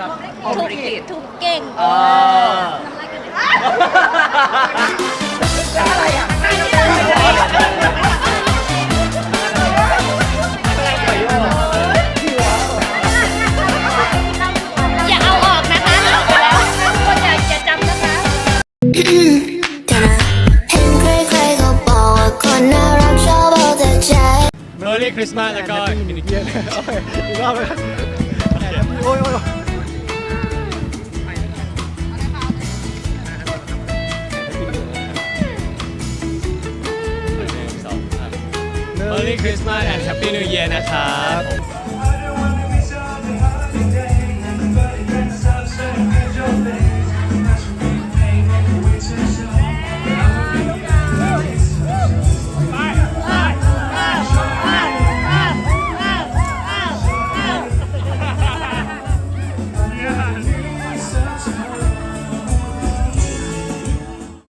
ำหรับโอทุมกริกิตทุกเก่งเออ น้ำลายกันเลยแล้วอะไรอะอย่าเอาออกนะคะเอาไปแล้วทุกคนอย่าอย่าจำนะคะเดี๋ยวนะเห็นใครๆก็บอกว่าคนน่ารักชอบเอาแต่ใจ เมอร์รี่คริสต์มาสแล้วก็อินิเกียนอีกรอบเลยโเมอร์รี่คริสต์มาสแอนด์แฮปปี้นิวเยียร์นะครับ